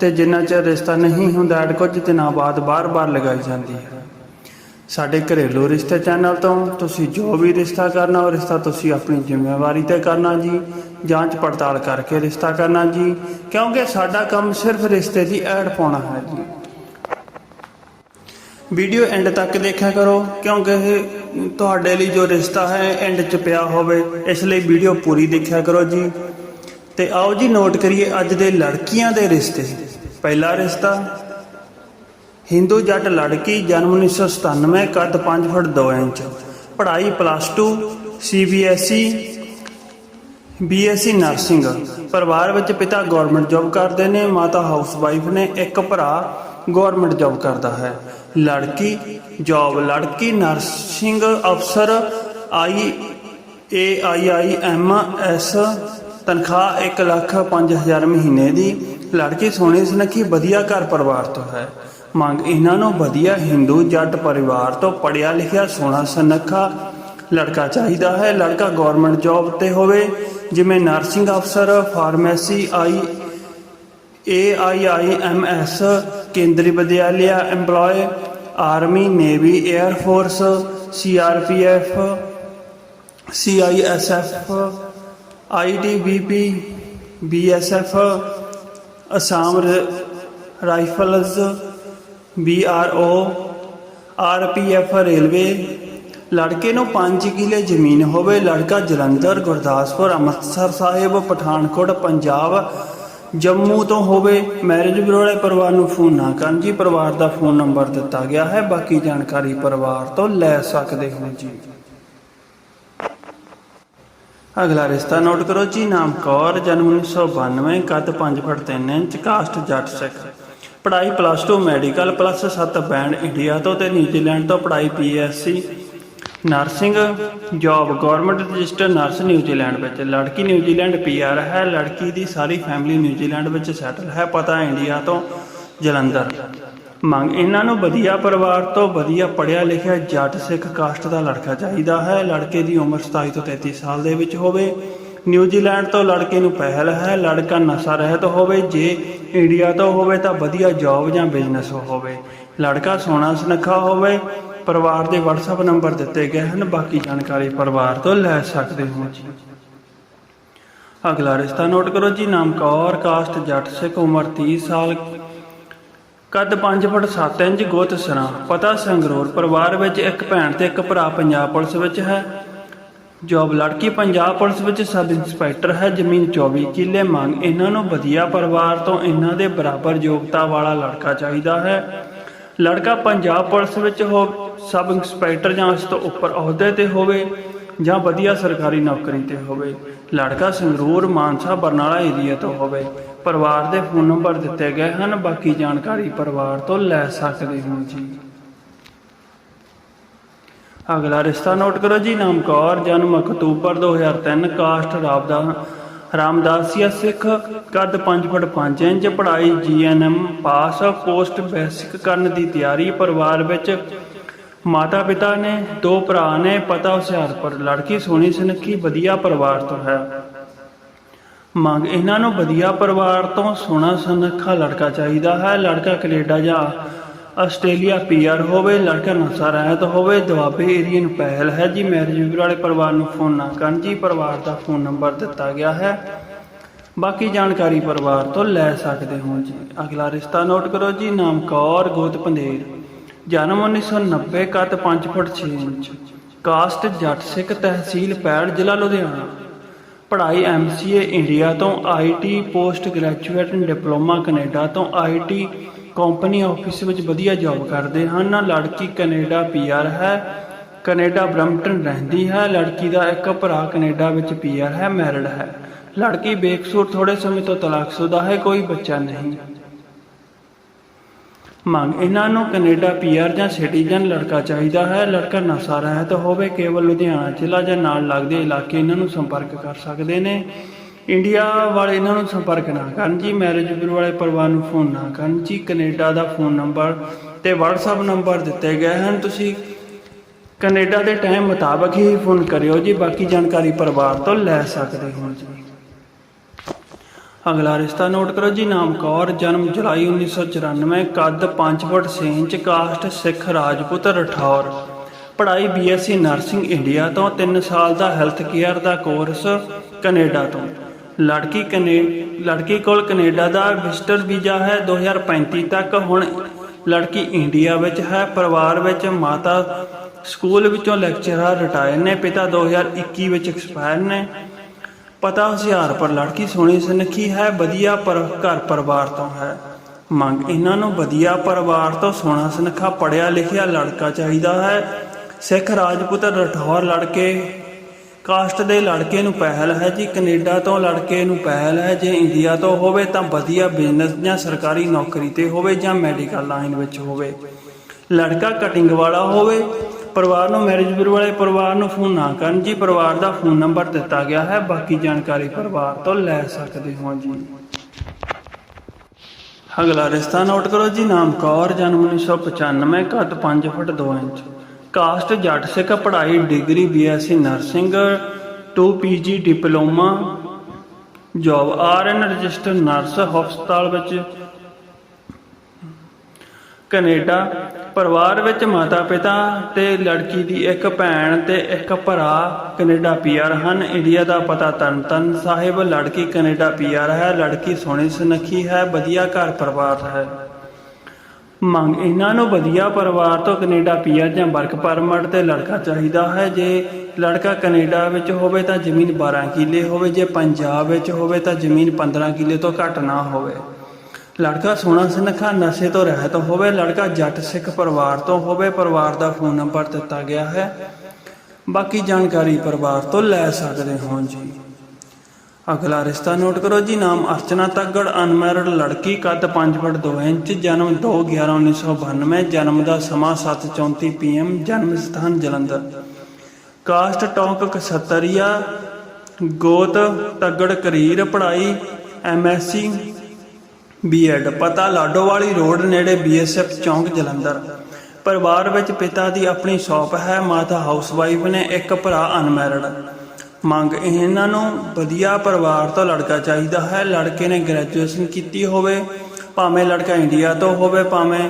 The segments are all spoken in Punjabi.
ਤੇ ਜਿੰਨਾ ਚਿਰ ਰਿਸ਼ਤਾ ਨਹੀਂ ਹੁੰਦਾ ਐਡ ਕੁਝ ਦਿਨਾਂ ਬਾਅਦ ਬਾਰ-ਬਾਰ ਲਗਾਈ ਜਾਂਦੀ ਹੈ। ਸਾਡੇ ਘਰੇਲੂ ਰਿਸ਼ਤੇ ਚੈਨਲ ਤੋਂ ਤੁਸੀਂ ਜੋ ਵੀ ਰਿਸ਼ਤਾ ਕਰਨਾ, ਉਹ ਰਿਸ਼ਤਾ ਤੁਸੀਂ ਆਪਣੀ ਜ਼ਿੰਮੇਵਾਰੀ ਤੇ ਕਰਨਾ ਜੀ। ਜਾਂਚ ਪੜਤਾਲ ਕਰਕੇ ਰਿਸ਼ਤਾ ਕਰਨਾ ਜੀ। ਕਿਉਂਕਿ ਸਾਡਾ ਕੰਮ ਸਿਰਫ ਰਿਸ਼ਤੇ ਦੀ ਐਡ ਪਾਉਣਾ ਹੈ ਜੀ। ਵੀਡੀਓ ਐਂਡ ਤੱਕ ਦੇਖਿਆ ਕਰੋ, ਕਿਉਂਕਿ ਇਹ ਤੁਹਾਡੇ ਲਈ ਜੋ ਰਿਸ਼ਤਾ ਹੈ, ਐਂਡ 'ਚ ਪਿਆ ਹੋਵੇ, ਇਸ ਲਈ ਵੀਡੀਓ ਪੂਰੀ ਦੇਖਿਆ ਕਰੋ ਜੀ। ਤੇ ਆਓ ਜੀ, ਨੋਟ ਕਰੀਏ ਅੱਜ ਦੇ ਲੜਕੀਆਂ ਦੇ ਰਿਸ਼ਤੇ ਪਹਿਲਾ ਰਿਸ਼ਤਾ। ਹਿੰਦੂ ਜੱਟ ਲੜਕੀ ਜਨਮ 1997 ਕੱਦ 5 ਫੁੱਟ 2 ਇੰਚ। ਪੜ੍ਹਾਈ ਪਲੱਸ 2 ਸੀਬੀਐਸਈ ਬੀਐਸਸੀ ਨਰਸਿੰਗ ਪਰਿਵਾਰ ਵਿੱਚ ਪਿਤਾ ਗਵਰਨਮੈਂਟ ਜੌਬ ਕਰਦੇ ਨੇ, ਮਾਤਾ ਹਾਊਸਵਾਈਫ ਨੇ, ਇੱਕ ਭਰਾ ਗਵਰਨਮੈਂਟ ਜੌਬ ਕਰਦਾ ਹੈ। ਲੜਕੀ ਜੌਬ ਲੜਕੀ ਨਰਸਿੰਗ ਅਫਸਰ ਆਈ A I I M S ਤਨਖਾਹ 1 ਲੱਖ 5000 ਮਹੀਨੇ ਦੀ। ਲੜਕੀ ਸੋਹਣੀ ਸੁਨੱਖੀ ਵਧੀਆ ਘਰ ਪਰਿਵਾਰ ਤੋਂ ਹੈ। ਮੰਗ ਇਹਨਾਂ ਨੂੰ ਵਧੀਆ ਹਿੰਦੂ ਜੱਟ ਪਰਿਵਾਰ ਤੋਂ ਪੜਿਆ ਲਿਖਿਆ ਸੋਹਣਾ ਸੁਨੱਖਾ ਲੜਕਾ ਚਾਹੀਦਾ ਹੈ। ਲੜਕਾ ਗਵਰਨਮੈਂਟ ਜੌਬ ਤੇ ਹੋਵੇ, ਜਿਵੇਂ ਨਰਸਿੰਗ ਅਫਸਰ pharmacy I A I I M S Kendriya Vidyalaya EMPLOYE army navy air force C R P F Assam ਰ- rifles B R O, R P F railway. ਲੜਕੇ ਨੂੰ 5 ਕਿਲੇ ਜ਼ਮੀਨ ਹੋਵੇ, ਲੜਕਾ ਜਲੰਧਰ, ਗੁਰਦਾਸਪੁਰ, ਅੰਮ੍ਰਿਤਸਰ ਸਾਹਿਬ, ਪਠਾਨਕੋਟ, ਪੰਜਾਬ। ਜੰਮੂ ਤੋਂ ਹੋਵੇ, ਮੈਰਿਜ ਬਿਊਰੋ ਵਾਲੇ ਪਰਿਵਾਰ ਨੂੰ ਫੋਨ ਨਾ ਕਰਨ ਜੀ, ਪਰਿਵਾਰ ਦਾ ਫੋਨ ਨੰਬਰ ਦਿੱਤਾ ਗਿਆ ਹੈ। ਬਾਕੀ ਜਾਣਕਾਰੀ ਪਰਿਵਾਰ ਤੋਂ ਲੈ ਸਕਦੇ ਹੋ ਜੀ। ਅਗਲਾ ਰਿਸ਼ਤਾ ਨੋਟ ਕਰੋ ਜੀ, ਨਾਮ ਕੌਰ, ਜਨਮ 1992 ਕੱਦ 5 ਫੁੱਟ 3 ਇੰਚ, ਕਾਸਟ ਜੱਟ ਸਿੱਖ। ਪੜ੍ਹਾਈ plus 2 medical plus 7 band India ਤੋਂ ਤੇ ਨਿਊਜ਼ੀਲੈਂਡ ਤੋਂ ਪੜ੍ਹਾਈ PSC nursing job government register nurse New Zealand ਵਿੱਚ। ਲੜਕੀ ਨਿਊਜ਼ੀਲੈਂਡ ਪੀਆਰ ਹੈ, ਲੜਕੀ ਦੀ ਸਾਰੀ ਫੈਮਿਲੀ ਨਿਊਜ਼ੀਲੈਂਡ ਵਿੱਚ ਸੈਟਲ ਹੈ, ਪਤਾ ਇੰਡੀਆ ਤੋਂ। ਜਲੰਧਰ। ਮੰਗ ਇਹਨਾਂ ਨੂੰ ਵਧੀਆ ਪਰਿਵਾਰ ਤੋਂ ਵਧੀਆ ਪੜ੍ਹਿਆ ਲਿਖਿਆ ਜੱਟ ਸਿੱਖ ਕਾਸਟ ਦਾ ਲੜਕਾ ਚਾਹੀਦਾ ਹੈ। ਲੜਕੇ ਦੀ ਉਮਰ 27 ਤੋਂ 33 ਸਾਲ ਦੇ ਵਿੱਚ ਹੋਵੇ। ਨਿਊਜ਼ੀਲੈਂਡ ਤੋਂ ਲੜਕੇ ਨੂੰ ਪਹਿਲ ਹੈ। ਲੜਕਾ ਨਸ਼ਾ ਰਹਿਤ ਹੋਵੇ। ਜੇ ਇੰਡੀਆ ਤੋਂ ਹੋਵੇ ਤਾਂ ਵਧੀਆ ਜੌਬ ਜਾਂ ਬਿਜ਼ਨਸ ਹੋਵੇ। ਲੜਕਾ ਸੋਹਣਾ ਸੁਨੱਖਾ ਹੋਵੇ। ਪਰਿਵਾਰ ਦੇ WhatsApp ਨੰਬਰ ਦਿੱਤੇ ਗਏ ਹਨ। ਬਾਕੀ ਜਾਣਕਾਰੀ ਪਰਿਵਾਰ ਤੋਂ ਲੈ ਸਕਦੇ ਹੋ ਜੀ। ਅਗਲਾ ਰਿਸ਼ਤਾ ਨੋਟ ਕਰੋ ਜੀ। ਨਾਮ ਕੌਰ ਕਾਸਟ ਜੱਟ ਸਿੱਖ ਉਮਰ 30 ਸਾਲ ਕੱਦ 5 ਫੁੱਟ 7 ਇੰਚ ਗੋਤ ਪਤਾ ਸੰਗਰੂਰ ਪਰਿਵਾਰ ਵਿੱਚ ਇੱਕ ਭੈਣ ਤੇ ਇੱਕ ਭਰਾ ਪੰਜਾਬ ਪੁਲਿਸ ਵਿੱਚ ਹੈ। ਜੌਬ ਲੜਕੀ ਪੰਜਾਬ ਪੁਲਿਸ ਵਿੱਚ ਸਬ ਇੰਸਪੈਕਟਰ ਹੈ, ਜ਼ਮੀਨ 24 ਕਿੱਲੇ ਮੰਗ। ਇਹਨਾਂ ਨੂੰ ਵਧੀਆ ਪਰਿਵਾਰ ਤੋਂ ਇਹਨਾਂ ਦੇ ਬਰਾਬਰ ਯੋਗਤਾ ਵਾਲਾ ਲੜਕਾ ਚਾਹੀਦਾ ਹੈ। ਲੜਕਾ ਪੰਜਾਬ ਪੁਲਿਸ ਵਿੱਚ ਹੋ, ਸਬ ਇੰਸਪੈਕਟਰ ਜਾਂ ਉਸ ਤੋਂ ਉੱਪਰ ਅਹੁਦੇ ਤੇ ਹੋਵੇ ਜਾਂ ਵਧੀਆ ਸਰਕਾਰੀ ਨੌਕਰੀ ਤੇ ਹੋਵੇ। ਲੜਕਾ ਸੰਗਰੂਰ ਮਾਨਸਾ ਬਰਨਾਲਾ ਏਰੀਆ ਤੋਂ ਹੋਵੇ। ਪਰਿਵਾਰ ਦੇ ਫੋਨ ਨੰਬਰ ਦਿੱਤੇ ਗਏ ਹਨ, ਬਾਕੀ ਜਾਣਕਾਰੀ ਪਰਿਵਾਰ ਤੋਂ ਲੈ ਸਕਦੇ ਹੋ ਜੀ। ਅਗਲਾ ਰਿਸ਼ਤਾ ਨੋਟ ਕਰੋ ਜੀ, ਨਾਮ ਕੌਰ, ਜਨਮ ਅਕਤੂਬਰ 2003 ਕਾਸਟ ਰਾਬਦਾ ਰਾਮਦਾਸੀਆ ਸਿੱਖ, ਕੱਦ 5 ਫੁੱਟ 5 ਇੰਚ, ਪੜ੍ਹਾਈ ਜੀਐਨਐਮ ਪਾਸ, ਪੋਸਟ ਬੇਸਿਕ ਕਰਨ ਦੀ ਤਿਆਰੀ, ਪਰਿਵਾਰ ਵਿੱਚ ਮਾਤਾ ਪਿਤਾ ਨੇ, ਦੋ ਭਰਾ ਨੇ, ਪਤਾ ਹੁਸ਼ਿਆਰਪੁਰ, ਲੜਕੀ ਸੋਹਣੀ ਸੁਨੱਖੀ, ਵਧੀਆ ਪਰਿਵਾਰ ਤੋਂ ਹੈ। ਮੰਗ ਇਹਨਾਂ ਨੂੰ ਵਧੀਆ ਪਰਿਵਾਰ ਤੋਂ ਸੋਹਣਾ ਸੁਨੱਖਾ ਲੜਕਾ ਚਾਹੀਦਾ ਹੈ। ਲੜਕਾ ਕੈਨੇਡਾ ਜਾਂ ਆਸਟ੍ਰੇਲੀਆ ਪੀਆਰ ਹੋਵੇ, ਲੜਕਾ ਨਸ਼ਾ ਰਹਿਤ ਹੋਵੇ, ਦੁਆਬੇ ਏਰੀਆ ਨੂੰ ਪਹਿਲ ਹੈ। ਜੀ ਮੈਰਿਜ ਵਾਲੇ ਪਰਿਵਾਰ ਨੂੰ ਫੋਨ ਨਾ ਕਰਨ। ਜੀ, ਪਰਿਵਾਰ ਦਾ ਫੋਨ ਨੰਬਰ ਦਿੱਤਾ ਗਿਆ ਹੈ। ਬਾਕੀ ਜਾਣਕਾਰੀ ਪਰਿਵਾਰ ਤੋਂ ਲੈ ਸਕਦੇ ਹੋ ਜੀ। ਅਗਲਾ ਰਿਸ਼ਤਾ ਨੋਟ ਕਰੋ ਜੀ। ਨਾਮ ਕੌਰ ਗੋਤ ਪੰਦੇਰ ਜਨਮ 1990 ਕੱਦ 5 ਫੁੱਟ 6 ਇੰਚ। ਕਾਸਟ ਜੱਟ ਸਿੱਖ ਤਹਿਸੀਲ ਪੈੜ, ਜ਼ਿਲ੍ਹਾ ਲੁਧਿਆਣਾ। ਪੜ੍ਹਾਈ ਐਮਸੀਏ ਇੰਡੀਆ ਤੋਂ IT post graduate diploma Canada ਤੋਂ ਆਈਟੀ ਕੰਪਨੀ ਆਫਿਸ ਵਿੱਚ ਵਧੀਆ ਜੌਬ ਕਰਦੇ ਹਨ। ਲੜਕੀ ਕੈਨੇਡਾ ਪੀਆਰ ਹੈ। ਕੈਨੇਡਾ ਬ੍ਰੈਂਪਟਨ ਰਹਿੰਦੀ ਹੈ। ਲੜਕੀ ਦਾ ਇੱਕ ਭਰਾ ਕੈਨੇਡਾ ਵਿੱਚ ਪੀਆਰ ਹੈ ਮੈਰਿਡ ਹੈ। ਲੜਕੀ ਬੇਕਸੂਰ ਥੋੜੇ ਸਮੇਂ ਤੋਂ ਤਲਾਕਸ਼ੁਦਾ ਹੈ, ਕੋਈ ਬੱਚਾ ਨਹੀਂ। ਮੰਗ, ਇਹਨਾਂ ਨੂੰ ਕੈਨੇਡਾ ਪੀਆਰ ਜਾਂ ਸਿਟੀਜ਼ਨ ਲੜਕਾ ਚਾਹੀਦਾ ਹੈ। ਲੜਕਾ ਨਸ਼ਾ ਰਹਿਤ ਹੋਵੇ, ਕੇਵਲ ਲੁਧਿਆਣਾ ਜ਼ਿਲ੍ਹਾ ਜਾਂ ਨਾਲ ਲੱਗਦੇ ਇਲਾਕੇ ਇਹਨਾਂ ਨੂੰ ਸੰਪਰਕ ਕਰ ਸਕਦੇ ਨੇ। ਇੰਡੀਆ ਵਾਲੇ ਇਹਨਾਂ ਨੂੰ ਸੰਪਰਕ ਨਾ ਕਰਨ ਜੀ ਮੈਰਿਜ ਬਿਊਰੋ ਵਾਲੇ ਪਰਿਵਾਰ ਨੂੰ ਫੋਨ ਨਾ ਕਰਨ ਜੀ। ਕੈਨੇਡਾ ਦਾ ਫੋਨ ਨੰਬਰ ਤੇ WhatsApp ਨੰਬਰ ਦਿੱਤੇ ਗਏ ਹਨ। ਤੁਸੀਂ ਕੈਨੇਡਾ ਦੇ ਟਾਈਮ ਮੁਤਾਬਕ ਹੀ ਫੋਨ ਕਰਿਓ ਜੀ, ਬਾਕੀ ਜਾਣਕਾਰੀ ਪਰਿਵਾਰ ਤੋਂ ਲੈ ਸਕਦੇ ਹੋ ਜੀ। ਅਗਲਾ ਰਿਸ਼ਤਾ ਨੋਟ ਕਰੋ ਜੀ, ਨਾਮ ਕੌਰ, ਜਨਮ ਜੁਲਾਈ 1994 ਕੱਦ 5 foot 6 inch, caste Sikh Rajput Rathore. ਪੜ੍ਹਾਈ ਬੀਐਸਸੀ ਨਰਸਿੰਗ ਇੰਡੀਆ ਤੋਂ 3 ਸਾਲ ਦਾ ਹੈਲਥ ਕੇਅਰ ਦਾ ਕੋਰਸ ਕੈਨੇਡਾ ਤੋਂ। ਲੜਕੀ ਕਨੇ, ਲੜਕੀ ਕੋਲ ਕੈਨੇਡਾ ਦਾ ਵਿਜ਼ਟਰ ਵੀਜ਼ਾ ਹੈ 2035 ਤੱਕ, ਹੁਣ ਲੜਕੀ ਇੰਡੀਆ ਵਿੱਚ ਹੈ, ਪਰਿਵਾਰ ਵਿੱਚ ਮਾਤਾ ਸਕੂਲ ਵਿੱਚੋਂ ਲੈਕਚਰਰ ਰਿਟਾਇਰ ਨੇ, ਪਿਤਾ 2021 ਵਿੱਚ ਐਕਸਪਾਇਰ ਨੇ। ਪਤਾ ਹੁਸ਼ਿਆਰਪੁਰ ਲੜਕੀ ਸੋਹਣੀ ਸੁਨੱਖੀ ਹੈ, ਵਧੀਆ ਪਰ ਘਰ ਪਰਿਵਾਰ ਤੋਂ ਹੈ। ਮੰਗ ਇਹਨਾਂ ਨੂੰ ਵਧੀਆ ਪਰਿਵਾਰ ਤੋਂ ਸੋਹਣਾ ਸੁਨੱਖਾ ਪੜਿਆ ਲਿਖਿਆ ਲੜਕਾ ਚਾਹੀਦਾ ਹੈ। ਸਿੱਖ ਰਾਜਪੂਤ ਰਠੌਰ ਲੜਕੇ, ਕਾਸਟ ਦੇ ਲੜਕੇ ਨੂੰ ਪਹਿਲ ਹੈ। ਜੀ ਕੈਨੇਡਾ ਤੋਂ ਲੜਕੇ ਨੂੰ ਪਹਿਲ ਹੈ, ਜੇ ਇੰਡੀਆ ਤੋਂ ਹੋਵੇ ਤਾਂ ਵਧੀਆ ਬਿਜ਼ਨਸ ਜਾਂ ਸਰਕਾਰੀ ਨੌਕਰੀ ਤੇ ਹੋਵੇ ਜਾਂ ਮੈਡੀਕਲ ਲਾਈਨ ਵਿੱਚ ਹੋਵੇ। ਲੜਕਾ ਕਟਿੰਗ ਵਾਲਾ ਹੋਵੇ ਪਰਿਵਾਰ ਨੂੰ ਮੈਰਿਜ ਬਿਊਰੋ ਵਾਲੇ ਪਰਿਵਾਰ ਨੂੰ ਫੋਨ ਨਾ ਕਰਨ ਜੀ। ਪਰਿਵਾਰ ਦਾ ਫੋਨ ਨੰਬਰ ਦਿੱਤਾ ਗਿਆ ਹੈ। ਬਾਕੀ ਜਾਣਕਾਰੀ ਪਰਿਵਾਰ ਤੋਂ ਲੈ ਸਕਦੇ ਹੋ ਜੀ। ਅਗਲਾ ਰਿਸ਼ਤਾ ਨੋਟ ਕਰੋ ਜੀ। ਨਾਮ ਕੌਰ, ਜਨਮ 1995 ਕੱਦ 5 ਫੁੱਟ 2 ਇੰਚ। ਕਾਸਟ ਜੱਟ ਸਿੱਖ, ਪੜ੍ਹਾਈ degree BSc nursing 2 PG diploma job RN register nurse ਹਸਪਤਾਲ ਵਿੱਚ, ਕੈਨੇਡਾ। ਪਰਿਵਾਰ ਵਿੱਚ ਮਾਤਾ ਪਿਤਾ ਤੇ ਲੜਕੀ ਦੀ ਇੱਕ ਭੈਣ ਤੇ ਇੱਕ ਭਰਾ ਕੈਨੇਡਾ ਪੀਆਰ ਹਨ। ਇੰਡੀਆ ਦਾ ਪਤਾ ਤਰਨਤਨ ਸਾਹਿਬ, ਲੜਕੀ ਕੈਨੇਡਾ ਪੀਆਰ ਹੈ, ਲੜਕੀ ਸੋਹਣੀ ਸੁਨੱਖੀ ਹੈ, ਵਧੀਆ ਘਰ ਪਰਿਵਾਰ ਹੈ। ਮੰਗ ਇਹਨਾਂ ਨੂੰ ਵਧੀਆ ਪਰਿਵਾਰ ਤੋਂ ਕੈਨੇਡਾ ਪੀਆਰ ਜਾਂ ਵਰਕ ਪਰਮਿਟ ਤੇ ਲੜਕਾ ਚਾਹੀਦਾ ਹੈ। ਜੇ ਲੜਕਾ ਕੈਨੇਡਾ ਵਿੱਚ ਹੋਵੇ ਤਾਂ ਜ਼ਮੀਨ 12 ਕਿੱਲੇ ਹੋਵੇ, ਜੇ ਪੰਜਾਬ ਵਿੱਚ ਹੋਵੇ ਤਾਂ ਜ਼ਮੀਨ 15 ਕਿੱਲੇ ਤੋਂ ਘੱਟ ਨਾ ਹੋਵੇ। ਲੜਕਾ ਸੋਨਾ ਸੁਨੱਖਾ, ਨਸ਼ੇ ਤੋਂ ਰਹਿਤ ਹੋਵੇ, ਲੜਕਾ ਜੱਟ ਸਿੱਖ ਪਰਿਵਾਰ ਤੋਂ ਹੋਵੇ, ਪਰਿਵਾਰ ਦਾ ਫੋਨ ਨੰਬਰ ਦਿੱਤਾ ਗਿਆ ਹੈ। ਬਾਕੀ ਜਾਣਕਾਰੀ ਪਰਿਵਾਰ ਤੋਂ ਲੈ ਸਕਦੇ ਹੋ ਜੀ। ਅਗਲਾ ਰਿਸ਼ਤਾ ਨੋਟ ਕਰੋ ਜੀ, ਨਾਮ ਅਰਚਨਾ ਤੱਗੜ, ਅਨਮੈਰਿਡ ਲੜਕੀ, ਕੱਦ 5 ਫੁੱਟ 2 ਇੰਚ, ਜਨਮ 2/11/1992 ਜਨਮ ਦਾ ਸਮਾਂ 7:34 ਪੀਐਮ, ਜਨਮ ਸਥਾਨ ਜਲੰਧਰ। ਕਾਸਟ ਟੌਂਕ ਕਸਤਰੀਆ, ਗੋਤ ਤੱਗੜ, ਕਰੀਰ, ਪੜ੍ਹਾਈ ਐਮਐਸਸੀ ਬੀਐਡ ਪਤਾ ਲਾਡੋਵਾਲੀ ਰੋਡ ਨੇੜੇ ਬੀਐਸਐਫ ਚੌਂਕ ਜਲੰਧਰ। ਪਰਿਵਾਰ ਵਿੱਚ ਪਿਤਾ ਦੀ ਆਪਣੀ ਸ਼ਾਪ ਹੈ, ਮਾਤਾ ਹਾਊਸਵਾਈਫ ਨੇ ਇੱਕ ਭਰਾ ਅਨਮੈਰਿਡ ਮੰਗ ਇਹਨਾਂ ਨੂੰ ਵਧੀਆ ਪਰਿਵਾਰ ਤੋਂ ਲੜਕਾ ਚਾਹੀਦਾ ਹੈ। ਲੜਕੇ ਨੇ ਗ੍ਰੈਜੂਏਸ਼ਨ ਕੀਤੀ ਹੋਵੇ, ਭਾਵੇਂ ਲੜਕਾ ਇੰਡੀਆ ਤੋਂ ਹੋਵੇ, ਭਾਵੇਂ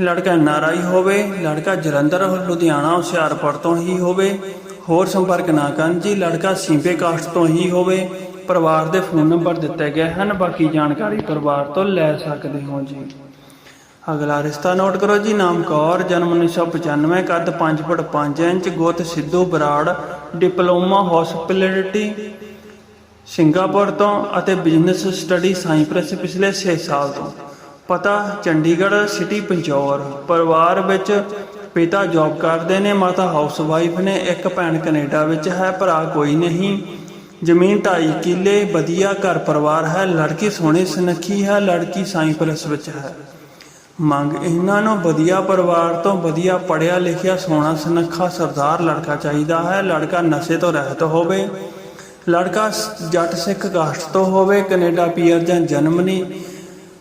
ਲੜਕਾ ਨਾਰਾਈ ਹੋਵੇ, ਲੜਕਾ ਜਲੰਧਰ, ਲੁਧਿਆਣਾ, ਹੁਸ਼ਿਆਰਪੁਰ ਤੋਂ ਹੀ ਹੋਵੇ। ਹੋਰ ਸੰਪਰਕ ਨਾ ਕਰਨ ਜੀ, ਲੜਕਾ ਸਿੰਪੇ ਕਾਸਟ ਤੋਂ ਹੀ ਹੋਵੇ। ਪਰਿਵਾਰ ਦੇ ਫੋਨ ਨੰਬਰ ਦਿੱਤੇ ਗਏ ਹਨ, ਬਾਕੀ ਜਾਣਕਾਰੀ ਪਰਿਵਾਰ ਤੋਂ ਲੈ ਸਕਦੇ ਹੋ ਜੀ। ਅਗਲਾ ਰਿਸ਼ਤਾ ਨੋਟ ਕਰੋ ਜੀ, ਨਾਮ ਕੌਰ, ਜਨਮ 1995 ਕੱਦ 5 ਫੁੱਟ 5 ਇੰਚ, ਗੋਤ Sidhu Brar, diploma hospitality Singapore ਤੋਂ ਅਤੇ ਬਿਜ਼ਨਸ ਸਟੱਡੀ ਸਾਈਪ੍ਰਸ ਪਿਛਲੇ 6 ਸਾਲ ਤੋਂ। ਪਤਾ, ਚੰਡੀਗੜ੍ਹ ਸਿਟੀ ਪੰਜੌਰ ਪਰਿਵਾਰ ਵਿੱਚ ਪਿਤਾ ਜੌਬ ਕਰਦੇ ਨੇ, ਮਾਤਾ ਹਾਊਸਵਾਈਫ ਨੇ, ਇੱਕ ਭੈਣ ਕੈਨੇਡਾ ਵਿੱਚ ਹੈ, ਭਰਾ ਕੋਈ ਨਹੀਂ। ਜ਼ਮੀਨ ਢਾਈ ਕਿੱਲੇ, ਵਧੀਆ ਘਰ ਪਰਿਵਾਰ ਹੈ, ਲੜਕੀ ਸੋਹਣੀ ਸੁਨੱਖੀ ਹੈ, ਲੜਕੀ ਸਾਈਪ੍ਰਸ ਵਿੱਚ ਹੈ। ਮੰਗ ਇਹਨਾਂ ਨੂੰ ਵਧੀਆ ਪਰਿਵਾਰ ਤੋਂ ਵਧੀਆ ਪੜਿਆ ਲਿਖਿਆ, ਸੋਹਣਾ ਸੁਨੱਖਾ ਸਰਦਾਰ ਲੜਕਾ ਚਾਹੀਦਾ ਹੈ, ਲੜਕਾ ਨਸ਼ੇ ਤੋਂ ਰਹਿਤ ਹੋਵੇ, ਲੜਕਾ ਜੱਟ ਸਿੱਖ ਕਾਸਟ ਤੋਂ ਹੋਵੇ, ਕੈਨੇਡਾ ਪੀਆਰ ਜਾਂ ਜਰਮਨੀ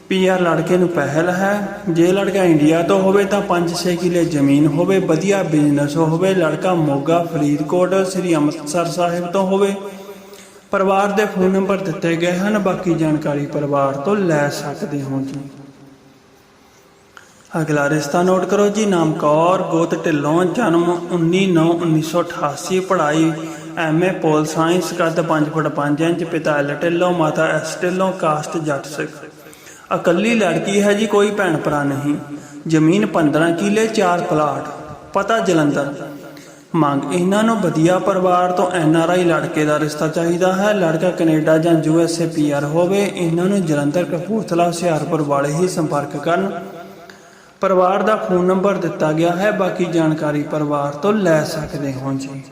ਪੀਆਰ ਲੜਕੇ ਨੂੰ ਪਹਿਲ ਹੈ। ਜੇ ਲੜਕਾ ਇੰਡੀਆ ਤੋਂ ਹੋਵੇ ਤਾਂ 5-6 ਕਿੱਲੇ ਜ਼ਮੀਨ ਹੋਵੇ, ਵਧੀਆ ਬਿਜ਼ਨਸ ਹੋਵੇ, ਲੜਕਾ ਮੋਗਾ, ਫਰੀਦਕੋਟ, ਸ੍ਰੀ ਅੰਮ੍ਰਿਤਸਰ ਸਾਹਿਬ ਤੋਂ ਹੋਵੇ ਪਰਿਵਾਰ ਦੇ ਫੋਨ ਨੰਬਰ ਦਿੱਤੇ ਗਏ ਹਨ, ਬਾਕੀ ਜਾਣਕਾਰੀ ਪਰਿਵਾਰ ਤੋਂ ਲੈ ਸਕਦੇ ਹੋ ਜੀ। ਅਗਲਾ ਰਿਸ਼ਤਾ ਨੋਟ ਕਰੋ ਜੀ, ਨਾਮ ਕੌਰ, ਗੋਤ ਢਿੱਲੋਂ, ਜਨਮ 19/9/1988 ਪੜ੍ਹਾਈ ਐਮਏ ਪੋਲ ਸਾਇੰਸ, ਕੱਦ 5 ਫੁੱਟ 5 ਇੰਚ, ਪਿਤਾ ਐਲ ਢਿੱਲੋਂ, ਮਾਤਾ ਐਸ ਢਿੱਲੋਂ ਕਾਸਟ ਜੱਟ ਸਿੱਖ। ਇਕੱਲੀ ਲੜਕੀ ਹੈ ਜੀ, ਕੋਈ ਭੈਣ ਭਰਾ ਨਹੀਂ। ਜ਼ਮੀਨ 15 ਕਿੱਲੇ 4 ਪਲਾਟ, ਪਤਾ ਜਲੰਧਰ। ਮੰਗ, ਇਹਨਾਂ ਨੂੰ ਵਧੀਆ ਪਰਿਵਾਰ ਤੋਂ ਐਨ ਆਰ ਆਈ ਲੜਕੇ ਦਾ ਰਿਸ਼ਤਾ ਚਾਹੀਦਾ ਹੈ। ਲੜਕਾ ਕੈਨੇਡਾ ਜਾਂ U S A P R ਹੋਵੇ, ਇਹਨਾਂ ਨੂੰ ਜਲੰਧਰ, ਕਪੂਰਥਲਾ, ਹੁਸ਼ਿਆਰਪੁਰ ਵਾਲੇ ਹੀ ਸੰਪਰਕ ਕਰਨ। ਪਰਿਵਾਰ ਦਾ ਫੋਨ ਨੰਬਰ ਦਿੱਤਾ ਗਿਆ ਹੈ, ਬਾਕੀ ਜਾਣਕਾਰੀ ਪਰਿਵਾਰ ਤੋਂ ਲੈ ਸਕਦੇ ਹੋ ਜੀ।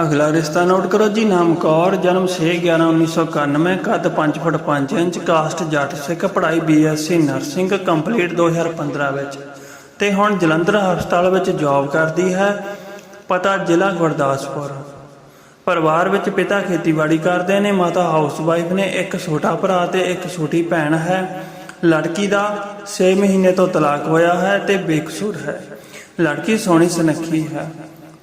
ਅਗਲਾ ਰਿਸ਼ਤਾ ਨੋਟ ਕਰੋ ਜੀ, ਨਾਮ ਕੌਰ, ਜਨਮ 6/11/1991 ਕੱਦ 5 ਫੁੱਟ 5 ਇੰਚ, ਕਾਸਟ ਜੱਟ ਸਿੱਖ, ਪੜ੍ਹਾਈ ਬੀਐਸਸੀ ਨਰਸਿੰਗ ਕੰਪਲੀਟ 2015 ਵਿੱਚ। ਤੇ ਹੁਣ ਜਲੰਧਰ ਹਸਪਤਾਲ ਵਿੱਚ ਜੌਬ ਕਰਦੀ ਹੈ, ਪਤਾ ਜ਼ਿਲ੍ਹਾ ਗੁਰਦਾਸਪੁਰ। ਪਰਿਵਾਰ ਵਿੱਚ ਪਿਤਾ ਖੇਤੀਬਾੜੀ ਕਰਦੇ ਨੇ, ਮਾਤਾ ਹਾਊਸਵਾਈਫ ਨੇ, ਇੱਕ ਛੋਟਾ ਭਰਾ ਤੇ ਇੱਕ ਛੋਟੀ ਭੈਣ ਹੈ। ਲੜਕੀ ਦਾ 6 ਮਹੀਨੇ ਤੋਂ ਤਲਾਕ ਹੋਇਆ ਹੈ ਤੇ ਬੇਕਸੂਰ ਹੈ। ਲੜਕੀ ਸੋਹਣੀ ਸੁਨੱਖੀ ਹੈ।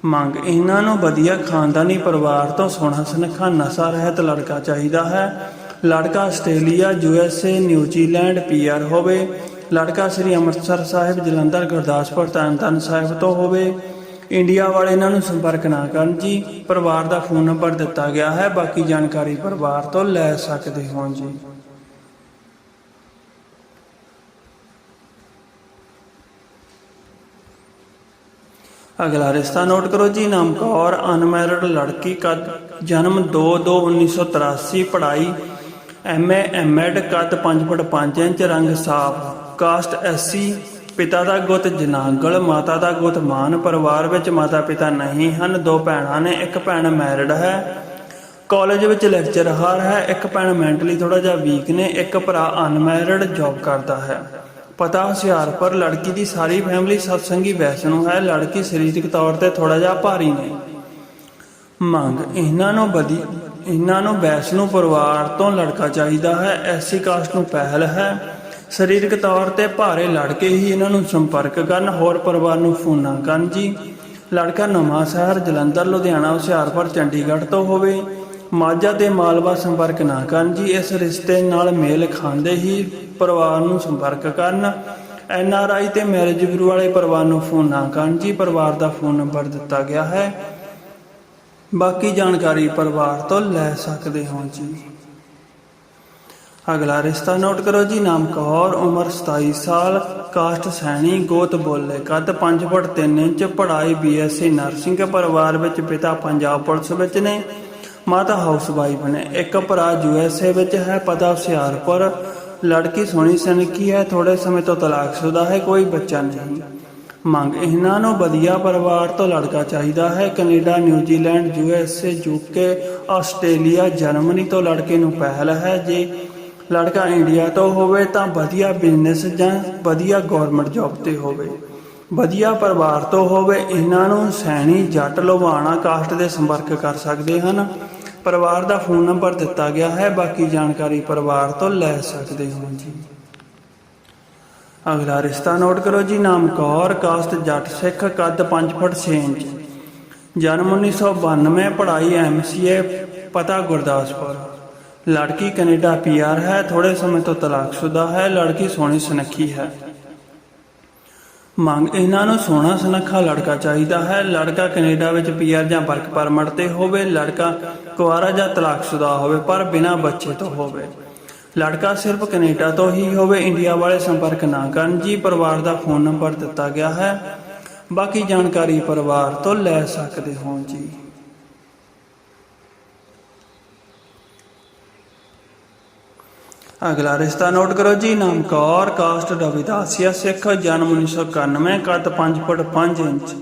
ਮੰਗ ਇਹਨਾਂ ਨੂੰ ਵਧੀਆ ਖਾਨਦਾਨੀ ਪਰਿਵਾਰ ਤੋਂ ਸੋਹਣਾ ਸੁਨੱਖਾ ਨਸ਼ਾ ਰਹਿਤ ਲੜਕਾ ਚਾਹੀਦਾ ਹੈ। ਲੜਕਾ ਆਸਟ੍ਰੇਲੀਆ ਯੂਐਸਏ ਨਿਊਜ਼ੀਲੈਂਡ ਪੀਆਰ ਹੋਵੇ। ਲੜਕਾ ਸ੍ਰੀ ਅੰਮ੍ਰਿਤਸਰ ਸਾਹਿਬ ਜਲੰਧਰ ਗੁਰਦਾਸਪੁਰ ਤਰਨਤਾਰਨ ਸਾਹਿਬ ਤੋਂ ਹੋਵੇ, ਇੰਡੀਆ ਵਾਲੇ ਇਹਨਾਂ ਨੂੰ ਸੰਪਰਕ ਨਾ ਕਰਨ, ਜੀ, ਪਰਿਵਾਰ ਦਾ ਫੋਨ ਨੰਬਰ ਦਿੱਤਾ ਗਿਆ ਹੈ, ਬਾਕੀ ਜਾਣਕਾਰੀ ਪਰਿਵਾਰ ਤੋਂ ਲੈ ਸਕਦੇ ਹੋ ਜੀ। ਅਗਲਾ ਰਿਸ਼ਤਾ ਨੋਟ ਕਰੋ ਜੀ, ਨਾਮ ਕੌਰ, ਅਨਮੈਰਿਡ ਲੜਕੀ, ਕਦ, ਜਨਮ 2/2/1983 ਪੜ੍ਹਾਈ ਐਮਏ ਐਮਐਡ ਕੱਦ 5 ਫੁੱਟ 5 ਇੰਚ, ਰੰਗ ਸਾਫ਼। ਕਾਸਟ ਐਸੀ ਪਿਤਾ ਦਾ ਗੁੱਤ ਜਨਾਗਲ, ਮਾਤਾ ਦਾ ਗੁੱਤ ਮਾਨ, ਪਰਿਵਾਰ ਵਿੱਚ ਮਾਤਾ ਪਿਤਾ ਨਹੀਂ ਹਨ, ਦੋ ਭੈਣਾਂ ਨੇ, ਇੱਕ ਭੈਣ ਮੈਰਿਡ ਹੈ। ਕਾਲਜ ਵਿੱਚ ਲੈਕਚਰਰ ਹੈ, ਇੱਕ ਭੈਣ ਮੈਂਟਲੀ ਥੋੜਾ ਜਿਹਾ ਵੀਕ ਨੇ, ਇੱਕ ਭਰਾ ਅਨਮੈਰਿਡ ਜੌਬ ਕਰਦਾ ਹੈ। ਪਤਾ ਹੁਸ਼ਿਆਰਪੁਰ ਲੜਕੀ ਦੀ ਸਾਰੀ ਫੈਮਿਲੀ ਸਤਸੰਗੀ ਵੈਸ਼ਨੂ ਹੈ, ਲੜਕੀ ਸਰੀਰਕ ਤੌਰ ਤੇ ਥੋੜਾ ਜਿਹਾ ਭਾਰੀ ਨੇ। ਮੰਗ, ਇਹਨਾਂ ਨੂੰ ਬਦੀ, ਇਹਨਾਂ ਨੂੰ ਵੈਸ਼ਨੂ ਪਰਿਵਾਰ ਤੋਂ ਲੜਕਾ ਚਾਹੀਦਾ ਹੈ ਐਸੀ ਕਾਸਟ ਨੂੰ ਪਹਿਲ ਹੈ। ਸਰੀਰਕ ਤੌਰ ਤੇ ਭਾਰੇ ਲੜਕੇ ਹੀ ਇਹਨਾਂ ਨੂੰ ਸੰਪਰਕ ਕਰਨ, ਹੋਰ ਪਰਿਵਾਰ ਨੂੰ ਫੋਨ ਨਾ ਕਰਨ ਜੀ। ਲੜਕਾ ਨਵਾਂ ਸ਼ਹਿਰ, ਜਲੰਧਰ, ਲੁਧਿਆਣਾ, ਹੁਸ਼ਿਆਰਪੁਰ, ਚੰਡੀਗੜ੍ਹ ਤੋਂ ਹੋਵੇ। ਮਾਝਾ ਤੇ ਮਾਲਵਾ ਸੰਪਰਕ ਨਾ ਕਰਨ ਜੀ, ਇਸ ਰਿਸ਼ਤੇ ਨਾਲ ਮੇਲ ਖਾਂਦੇ ਹੀ ਪਰਿਵਾਰ ਨੂੰ ਸੰਪਰਕ ਕਰਨ। ਐਨ ਆਰ ਆਈ ਤੇ ਮੈਰਿਜ ਬਿਊਰੋ ਵਾਲੇ ਪਰਿਵਾਰ ਨੂੰ ਫੋਨ ਨਾ ਕਰਨ ਜੀ, ਪਰਿਵਾਰ ਦਾ ਫੋਨ ਨੰਬਰ ਦਿੱਤਾ ਗਿਆ ਹੈ। ਬਾਕੀ ਜਾਣਕਾਰੀ ਪਰਿਵਾਰ ਤੋਂ ਲੈ ਸਕਦੇ ਹੋ ਜੀ। ਅਗਲਾ ਰਿਸ਼ਤਾ ਨੋਟ ਕਰੋ ਜੀ, ਨਾਮ ਕੌਰ, ਉਮਰ 27 ਸਾਲ, ਕਾਸਟ ਸੈਣੀ, ਗੋਤ ਬੋਲੇ, ਕੱਦ 5 ਫੁੱਟ 3 ਇੰਚ, ਪੜ੍ਹਾਈ ਬੀਐਸਸੀ ਨਰਸਿੰਗ ਪਰਿਵਾਰ ਵਿੱਚ ਪਿਤਾ ਪੰਜਾਬ ਪੁਲਿਸ ਵਿੱਚ ਨੇ, ਮਾਤਾ ਹਾਊਸ ਵਾਈਫ ਨੇ, ਇੱਕ ਭਰਾ ਯੂਐਸਏ ਵਿੱਚ ਹੈ, ਪਤਾ ਹੁਸ਼ਿਆਰਪੁਰ, ਲੜਕੀ ਸੋਹਣੀ ਸੁਨੱਖੀ ਹੈ ਥੋੜੇ ਸਮੇਂ ਤੋਂ ਤਲਾਕਸ਼ੁਦਾ ਹੈ, ਕੋਈ ਬੱਚਾ ਨਹੀਂ। ਮੰਗ, ਇਹਨਾਂ ਨੂੰ ਵਧੀਆ ਪਰਿਵਾਰ ਤੋਂ ਲੜਕਾ ਚਾਹੀਦਾ ਹੈ, Canada New Zealand USA UK Australia, Germany ਤੋਂ ਲੜਕੇ ਨੂੰ ਪਹਿਲ ਹੈ, ਜੇ ਲੜਕਾ ਇੰਡੀਆ ਤੋਂ ਹੋਵੇ ਤਾਂ ਵਧੀਆ ਬਿਜ਼ਨਸ ਜਾਂ ਵਧੀਆ ਗਵਰਨਮੈਂਟ ਜੌਬ ਤੇ ਹੋਵੇ। ਵਧੀਆ ਪਰਿਵਾਰ ਤੋਂ ਹੋਵੇ, ਇਹਨਾਂ ਨੂੰ ਸੈਣੀ ਜੱਟ ਲੋਹਾਣਾ ਕਾਸਟ ਦੇ ਸੰਪਰਕ ਕਰ ਸਕਦੇ ਹਨ। ਪਰਿਵਾਰ ਦਾ ਫੋਨ ਨੰਬਰ ਦਿੱਤਾ ਗਿਆ ਹੈ, ਬਾਕੀ ਜਾਣਕਾਰੀ ਪਰਿਵਾਰ ਤੋਂ ਲੈ ਸਕਦੇ ਹੋ ਜੀ। ਅਗਲਾ ਰਿਸ਼ਤਾ ਨੋਟ ਕਰੋ ਜੀ, ਨਾਮ ਕੌਰ, ਕਾਸਟ ਜੱਟ ਸਿੱਖ, ਕੱਦ 5 ਫੁੱਟ 6 ਇੰਚ। ਜਨਮ 1992 ਪੜ੍ਹਾਈ ਐਮਸੀਏ ਪਤਾ ਗੁਰਦਾਸਪੁਰ। ਲੜਕੀ ਕੈਨੇਡਾ ਪੀਆਰ ਹੈ ਥੋੜੇ ਸਮੇਂ ਤੋਂ ਤਲਾਕਸ਼ੁਦਾ ਹੈ, ਲੜਕੀ ਸੋਹਣੀ ਸੁਨੱਖੀ ਹੈ। ਮੰਗ, ਇਹਨਾਂ ਨੂੰ ਸੋਹਣਾ ਸੁਨੱਖਾ ਲੜਕਾ ਚਾਹੀਦਾ ਹੈ। ਲੜਕਾ ਕੈਨੇਡਾ ਵਿੱਚ ਪੀਆਰ ਜਾਂ ਵਰਕ ਪਰਮਿਟ ਤੇ ਹੋਵੇ, ਲੜਕਾ ਕੁਆਰਾ ਜਾਂ ਤਲਾਕਸ਼ੁਦਾ ਹੋਵੇ, ਪਰ ਬਿਨਾਂ ਬੱਚੇ ਤੋਂ ਹੋਵੇ। ਲੜਕਾ ਸਿਰਫ ਕੈਨੇਡਾ ਤੋਂ ਹੀ ਹੋਵੇ, ਇੰਡੀਆ ਵਾਲੇ ਸੰਪਰਕ ਨਾ ਕਰਨ। ਜੀ, ਪਰਿਵਾਰ ਦਾ ਫੋਨ ਨੰਬਰ ਦਿੱਤਾ ਗਿਆ ਹੈ। ਬਾਕੀ ਜਾਣਕਾਰੀ ਪਰਿਵਾਰ ਤੋਂ ਲੈ ਸਕਦੇ ਹੋ ਜੀ। ਅਗਲਾ ਰਿਸ਼ਤਾ ਨੋਟ ਕਰੋ ਜੀ ਨਾਮ ਕੌਰ ਕਾਸਟ ਰਵਿਦਾਸੀਆ ਸਿੱਖ, ਜਨਮ 1991 ਕੱਦ 5 ਫੁੱਟ 5 ਇੰਚ।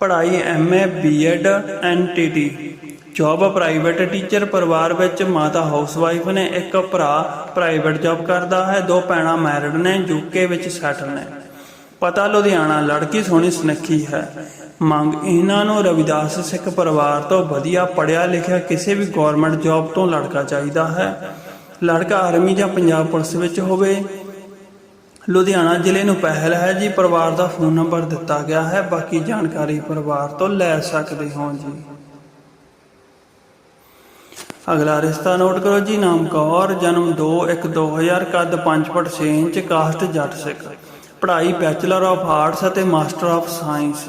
ਪੜ੍ਹਾਈ MA BEd NTT job private teacher ਪਰਿਵਾਰ ਵਿੱਚ ਮਾਤਾ ਹਾਊਸਵਾਈਫ ਨੇ ਇੱਕ ਭਰਾ ਪ੍ਰਾਈਵੇਟ ਜੌਬ ਕਰਦਾ ਹੈ, ਦੋ ਭੈਣਾਂ ਮੈਰਿਡ ਨੇ ਯੂਕੇ ਵਿੱਚ ਸੈਟਲ ਨੇ। ਪਤਾ ਲੁਧਿਆਣਾ, ਲੜਕੀ ਸੋਹਣੀ ਸੁਨੱਖੀ ਹੈ। ਮੰਗ ਇਹਨਾਂ ਨੂੰ ਰਵਿਦਾਸ ਸਿੱਖ ਪਰਿਵਾਰ ਤੋਂ ਵਧੀਆ ਪੜਿਆ ਲਿਖਿਆ ਕਿਸੇ ਵੀ ਗਵਰਨਮੈਂਟ ਜੌਬ ਤੋਂ ਲੜਕਾ ਚਾਹੀਦਾ ਹੈ। ਲੜਕਾ ਆਰਮੀ ਜਾਂ ਪੰਜਾਬ ਪੁਲਿਸ ਵਿੱਚ ਹੋਵੇ। ਲੁਧਿਆਣਾ ਜ਼ਿਲ੍ਹੇ ਨੂੰ ਪਹਿਲ ਹੈ ਜੀ, ਪਰਿਵਾਰ ਦਾ ਫੋਨ ਨੰਬਰ ਦਿੱਤਾ ਗਿਆ ਹੈ। ਬਾਕੀ ਜਾਣਕਾਰੀ ਪਰਿਵਾਰ ਤੋਂ ਲੈ ਸਕਦੇ ਹੋ ਜੀ। ਅਗਲਾ ਰਿਸ਼ਤਾ ਨੋਟ ਕਰੋ ਜੀ, ਨਾਮ ਕੌਰ, ਜਨਮ 2/1/2000 ਕੱਦ 5 ਫੁੱਟ 6 ਇੰਚ ਕਾਸਟ ਜੱਟ ਸਿੱਖ। ਪੜ੍ਹਾਈ ਬੈਚਲਰ ਆਫ ਆਰਟਸ ਅਤੇ ਮਾਸਟਰ ਆਫ ਸਾਇੰਸ।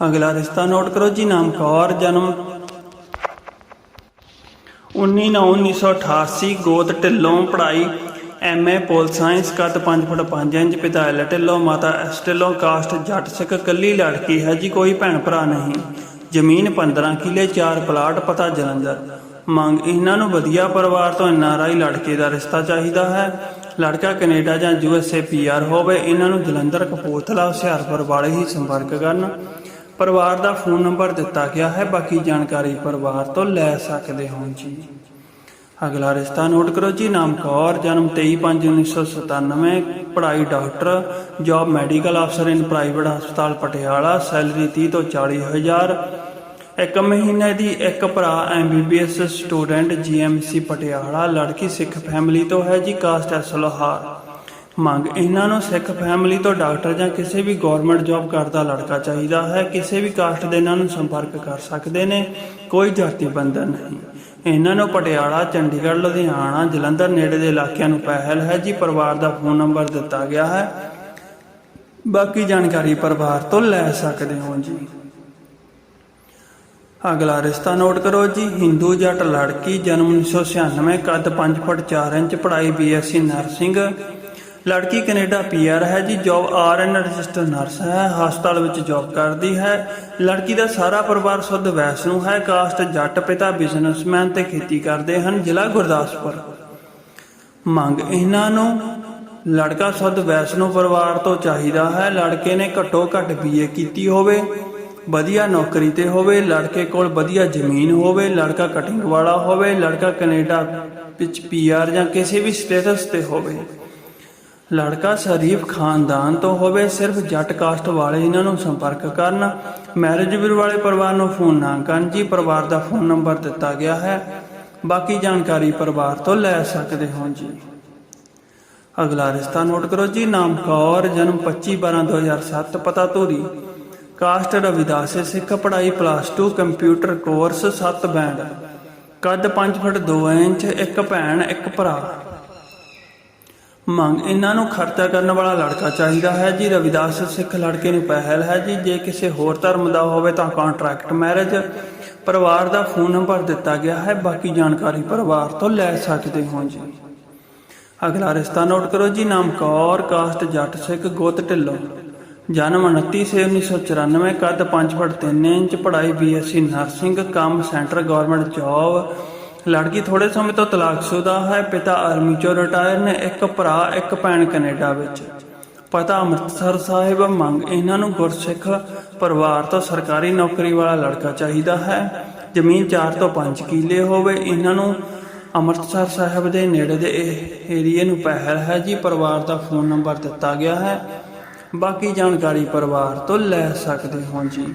ਅਗਲਾ ਰਿਸ਼ਤਾ ਨੋਟ ਕਰੋ ਜੀ ਨਾਮ ਕੌਰ ਜਨਮ 19/9/1988 ਗੋਤ ਢਿੱਲੋਂ, ਪੜ੍ਹਾਈ ਐਮਏ ਪੋਲ ਸਾਇੰਸ ਕੱਦ 5 ਫੁੱਟ 5 ਇੰਚ, ਪਿਤਾ ਢਿੱਲੋਂ, ਮਾਤਾ ਐਸ ਢਿੱਲੋਂ, ਕਾਸਟ ਜੱਟ ਸਿੱਖ, ਕੱਲੀ ਲੜਕੀ ਹੈ ਜੀ, ਕੋਈ ਭੈਣ ਭਰਾ ਨਹੀਂ। ਜ਼ਮੀਨ 15 ਕਿੱਲੇ 4 ਪਲਾਟ, ਪਤਾ ਜਲੰਧਰ। ਮੰਗ, ਇਹਨਾਂ ਨੂੰ ਵਧੀਆ ਪਰਿਵਾਰ ਤੋਂ ਐਨਆਰਆਈ ਲੜਕੇ ਦਾ ਰਿਸ਼ਤਾ ਚਾਹੀਦਾ ਹੈ। ਲੜਕਾ ਕੈਨੇਡਾ ਜਾਂ ਯੂਐਸਏ ਪੀਆਰ ਹੋਵੇ, ਇਹਨਾਂ ਨੂੰ ਜਲੰਧਰ, ਕਪੂਰਥਲਾ, ਹੁਸ਼ਿਆਰਪੁਰ ਵਾਲੇ ਹੀ ਸੰਪਰਕ ਕਰਨ। ਪਰਿਵਾਰ ਦਾ ਫੋਨ ਨੰਬਰ ਦਿੱਤਾ ਗਿਆ ਹੈ, ਬਾਕੀ ਜਾਣਕਾਰੀ ਪਰਿਵਾਰ ਤੋਂ ਲੈ ਸਕਦੇ ਹੋ ਜੀ। ਅਗਲਾ ਰਿਸ਼ਤਾ ਨੋਟ ਕਰੋ ਜੀ, ਨਾਮ ਕੌਰ, ਜਨਮ 23/5/1997 ਪੜ੍ਹਾਈ ਡਾਕਟਰ ਜੌਬ ਮੈਡੀਕਲ ਅਫਸਰ ਇਨ ਪ੍ਰਾਈਵੇਟ ਹਸਪਤਾਲ ਪਟਿਆਲਾ ਸੈਲਰੀ 30 ਤੋਂ 40 ਹਜ਼ਾਰ। ਇੱਕ ਮਹੀਨੇ ਦੀ ਇੱਕ ਭਰਾ ਐਮਬੀਬੀਐਸ ਸਟੂਡੈਂਟ ਜੀਐਮਸੀ ਪਟਿਆਲਾ, ਲੜਕੀ ਸਿੱਖ ਫੈਮਿਲੀ ਤੋਂ ਹੈ ਜੀ ਕਾਸਟ ਐਸ ਲੋਹਾਰ ਮੰਗ, ਇਹਨਾਂ ਨੂੰ ਸਿੱਖ ਫੈਮਿਲੀ ਤੋਂ ਡਾਕਟਰ ਜਾਂ ਕਿਸੇ ਵੀ ਗਵਰਨਮੈਂਟ ਜੌਬ ਕਰਦਾ ਲੜਕਾ ਚਾਹੀਦਾ ਹੈ, ਕਿਸੇ ਵੀ ਕਾਸਟ ਦੇ ਇਹਨਾਂ ਨੂੰ ਸੰਪਰਕ ਕਰ ਸਕਦੇ ਨੇ, ਕੋਈ ਜਾਤੀ ਬੰਧਨ ਨਹੀਂ। ਇਹਨਾਂ ਨੂੰ ਪਟਿਆਲਾ, ਚੰਡੀਗੜ੍ਹ, ਲੁਧਿਆਣਾ, ਜਲੰਧਰ ਨੇੜੇ ਦੇ ਇਲਾਕਿਆਂ ਨੂੰ ਪਹਿਲ ਹੈ, ਜੀ ਪਰਿਵਾਰ ਦਾ ਫੋਨ ਨੰਬਰ ਦਿੱਤਾ ਗਿਆ ਹੈ। ਬਾਕੀ ਜਾਣਕਾਰੀ ਪਰਿਵਾਰ ਤੋਂ ਲੈ ਸਕਦੇ ਹੋ ਜੀ। ਅਗਲਾ ਰਿਸ਼ਤਾ ਨੋਟ ਕਰੋ ਜੀ, ਹਿੰਦੂ ਜੱਟ ਲੜਕੀ ਜਨਮ 1996 ਕੱਦ 5 ਫੁੱਟ 4 ਇੰਚ, ਪੜ੍ਹਾਈ ਬੀਐਸਸੀ ਨਰਸਿੰਗ ਲੜਕੀ ਕੈਨੇਡਾ ਪੀਆਰ ਹੈ ਜੀ ਜੌਬ ਆਰਐਨ ਰਜਿਸਟਰ ਨਰਸ ਹੈ, ਹਸਪਤਾਲ ਵਿੱਚ ਜੌਬ ਕਰਦੀ ਹੈ। ਲੜਕੀ ਦਾ ਸਾਰਾ ਪਰਿਵਾਰ ਸ਼ੁੱਧ ਵੈਸ਼ਨੂ ਹੈ, ਕਾਸਟ ਜੱਟ ਪਿਤਾ ਬਿਜ਼ਨਸਮੈਨ ਤੇ ਖੇਤੀ ਕਰਦੇ ਹਨ, ਜ਼ਿਲ੍ਹਾ ਗੁਰਦਾਸਪੁਰ। ਮੰਗ ਇਹਨਾਂ ਨੂੰ, ਲੜਕਾ ਸ਼ੁੱਧ ਵੈਸ਼ਨੂ ਪਰਿਵਾਰ ਤੋਂ ਚਾਹੀਦਾ ਹੈ, ਲੜਕੇ ਨੇ ਘੱਟੋ ਘੱਟ ਬੀਏ ਕੀਤੀ ਹੋਵੇ, ਵਧੀਆ ਨੌਕਰੀ ਤੇ ਹੋਵੇ, ਲੜਕੇ ਕੋਲ ਵਧੀਆ ਜ਼ਮੀਨ ਹੋਵੇ, ਲੜਕਾ ਕਟਿੰਗ ਵਾਲਾ ਹੋਵੇ, ਲੜਕਾ ਕੈਨੇਡਾ ਵਿੱਚ ਪੀਆਰ ਜਾਂ ਕਿਸੇ ਵੀ ਸਟੇਟਸ ਤੇ ਹੋਵੇ। ਲੜਕਾ ਸ਼ਰੀਫ ਖਾਨਦਾਨ ਤੋਂ ਹੋਵੇ, ਸਿਰਫ ਜੱਟ ਕਾਸਟ ਵਾਲੇ ਇਹਨਾਂ ਨੂੰ ਸੰਪਰਕ ਕਰਨ। ਮੈਰਿਜ ਵੀਰ ਵਾਲੇ ਪਰਿਵਾਰ ਨੂੰ ਫੋਨ ਨਾ ਕਰਨ। ਜੀ ਪਰਿਵਾਰ ਦਾ ਫੋਨ ਨੰਬਰ ਦਿੱਤਾ ਗਿਆ ਹੈ। ਬਾਕੀ ਜਾਣਕਾਰੀ ਪਰਿਵਾਰ ਤੋਂ ਲੈ ਸਕਦੇ ਹੋ ਜੀ। ਅਗਲਾ ਰਿਸ਼ਤਾ ਨੋਟ ਕਰੋ ਜੀ। ਨਾਮ ਕੌਰ, ਜਨਮ 25 12 2007 ਪਤਾ ਧੂਰੀ ਕਾਸਟ ਰਵਿਦਾਸ ਸਿੱਖ ਪੜ੍ਹਾਈ ਪਲੱਸ 2 ਕੰਪਿਊਟਰ ਕੋਰਸ 7 ਬੈਂਡ। ਕੱਦ 5 ਫੁੱਟ 2 ਇੰਚ, ਇੱਕ ਭੈਣ, ਇੱਕ ਭਰਾ। ਮੰਗ ਇਹਨਾਂ ਨੂੰ ਖਰਚਾ ਕਰਨ ਵਾਲਾ ਲੜਕਾ ਚਾਹੀਦਾ ਹੈ ਜੀ। ਰਵਿਦਾਸ ਸਿੱਖ ਲੜਕੇ ਨੂੰ ਪਹਿਲ ਹੈ ਜੀ। ਜੇ ਕਿਸੇ ਹੋਰ ਧਰਮ ਦਾ ਹੋਵੇ ਤਾਂ ਕੰਟਰੈਕਟ ਮੈਰਿਜ ਪਰਿਵਾਰ ਦਾ ਫੋਨ ਨੰਬਰ ਦਿੱਤਾ ਗਿਆ ਹੈ। ਬਾਕੀ ਜਾਣਕਾਰੀ ਪਰਿਵਾਰ ਤੋਂ ਲੈ ਸਕਦੇ ਹੋ ਜੀ। ਅਗਲਾ ਰਿਸ਼ਤਾ ਨੋਟ ਕਰੋ ਜੀ। ਨਾਮ ਕੌਰ ਕਾਸਟ ਜੱਟ ਸਿੱਖ ਗੋਤ ਢਿੱਲੋਂ। ਜਨਮ 29 ਸੇ 1994 ਕੱਦ 5 ਫੁੱਟ 3 ਇੰਚ, ਪੜ੍ਹਾਈ ਬੀਐਸਸੀ ਨਰਸਿੰਗ, ਕੰਮ ਸੈਂਟਰ ਗਵਰਨਮੈਂਟ ਜੌਬ। ਲੜਕੀ ਥੋੜੇ ਸਮੇਂ ਤੋਂ ਤਲਾਕਸ਼ੁਦਾ ਹੈ। ਪਿਤਾ ਆਰਮੀ ਚੋਂ ਰਿਟਾਇਰ ਨੇ, ਇੱਕ ਭਰਾ, ਇੱਕ ਭੈਣ ਕੈਨੇਡਾ ਵਿੱਚ। ਪਤਾ ਅੰਮ੍ਰਿਤਸਰ ਸਾਹਿਬ, ਮੰਗ ਇਹਨਾਂ ਨੂੰ ਗੁਰਸਿੱਖ ਪਰਿਵਾਰ ਤੋਂ ਸਰਕਾਰੀ ਨੌਕਰੀ ਵਾਲਾ ਲੜਕਾ ਚਾਹੀਦਾ ਹੈ। ਜ਼ਮੀਨ 4 ਤੋਂ 5 ਕਿੱਲੇ ਹੋਵੇ। ਇਹਨਾਂ ਨੂੰ ਅੰਮ੍ਰਿਤਸਰ ਸਾਹਿਬ ਦੇ ਨੇੜੇ ਦੇ ਏਰੀਏ ਨੂੰ ਪਹਿਲ ਹੈ ਜੀ। ਪਰਿਵਾਰ ਦਾ ਫੋਨ ਨੰਬਰ ਦਿੱਤਾ ਗਿਆ ਹੈ। ਬਾਕੀ ਜਾਣਕਾਰੀ ਪਰਿਵਾਰ ਤੋਂ ਲੈ ਸਕਦੇ ਹੋ ਜੀ।